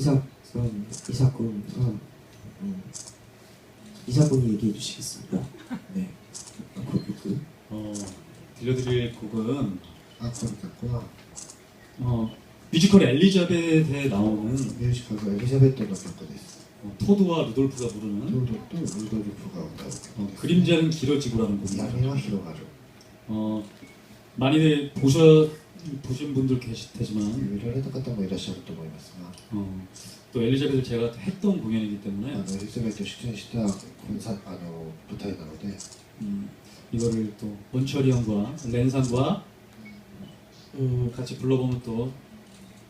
이 사건, 이 사건, 음, 이 사건이 얘기해 주시겠습니까? 네. 곡이군. 어, 들려드릴 곡은 아, 그렇겠구나. 어, 뮤지컬 엘리자벳에 나오는 뮤지컬과 엘리자벳 때가 바꿔됐어. 어, 토드와 루돌프가 부르는 또, 또 루돌프가 온다고. 어, 그림자는 길어지고라는 곡입니다. 어, 많이들 보셨 보신 분들 계실 테지만 見られた方もいらっしゃると思いますが、 어, 또 엘리자벳을 제가 했던 공연이기 あ 때문에 のエリザベット出演したコンサあの舞台なので、 음, 이거를 또 원철이 형과 렌상과 음, 같이 불러보면 또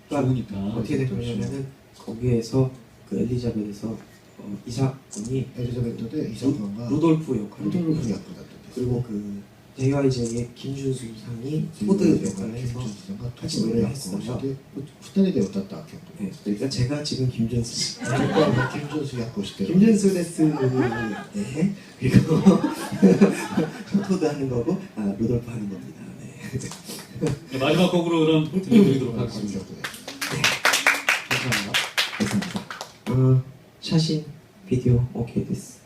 그러니까 좋으니까 어떻게 된 거냐면은 거기에서 그 엘리자벳에서 어, 이 사건이 エリザベットでイサ君がル 루돌프 ド 역할을 ル 했고 フ役だったんです。 그리고 그 JYJ의 김준수 상이 ジ 포드 ョージ 역할을 キム・ジ 해서 ョンさんが 같이 トップの 노래를 役をして 했어요. 二人で歌った曲。 네, 그러니까 제가 지금 김준수 씨 僕はキム・ジョンス役をしてる。 김준수 데스 네 그리고 토드 하는 거고 아 루돌프 하는 겁니다. 네. 네, 마지막 곡으로 그럼 들려드리도록 この 하겠습니다. 曲です。 감사합니다. 감사합니다. 어, 샤신 비디오 오케이 됐어.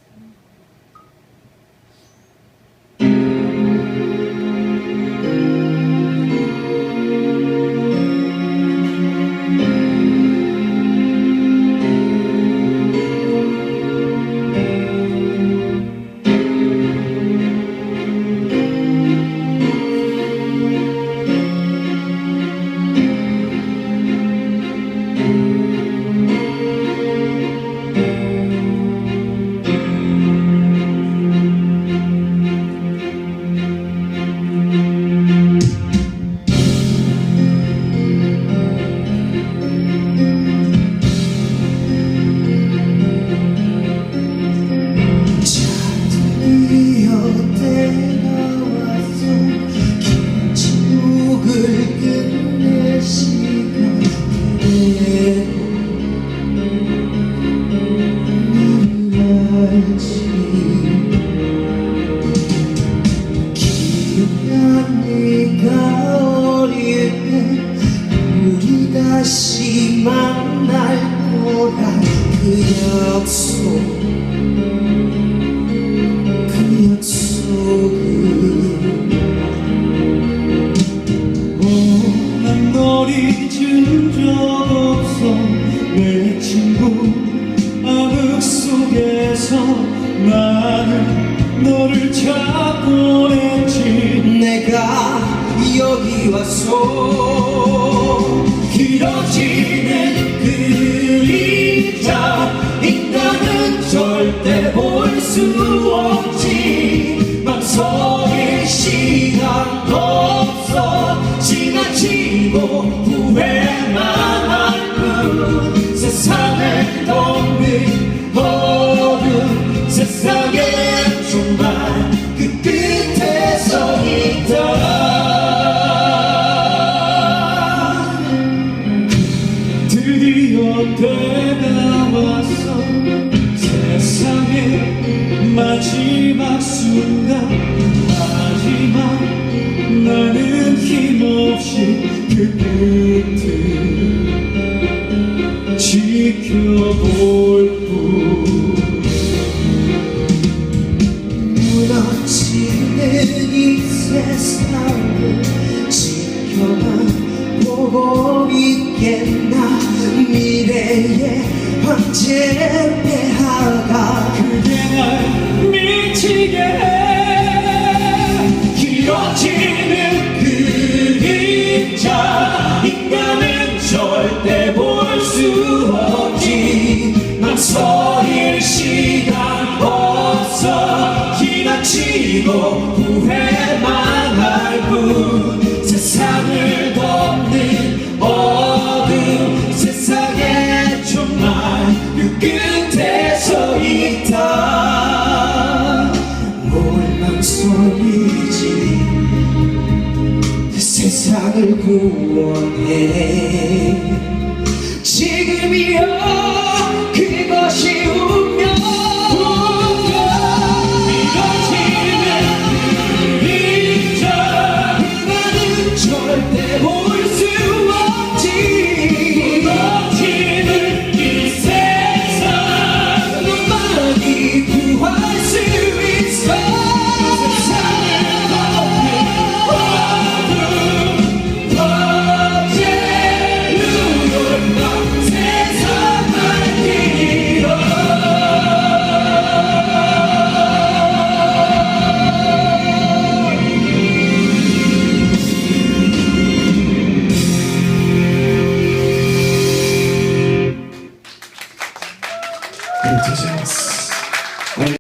다시 만날 거란 그 약속. 그 약속은 난널 잊은 적 없어. 내 친구 암흑 속에서 나는 너를 찾고 했지? 내가 여기 길어 후회만 할 뿐 세상을 덮는 어둠. 세상에 정말 그 끝에 서 있다. 드디어 때가 왔어 세상의 마지막 순간 하지만 나는 힘없이 그 끝을 지켜볼 뿐. 무너지는 이 세상을 지켜만 보고 있겠나? 미래의 황제 폐하가 그게 자 인간은 절대 볼 수 없지. 망설일 시간 없어. 지나치고 후회만 할 뿐. 세상을 덮는 어둠. 세상에 정말 그 끝. 나를 구원해. 지금이야.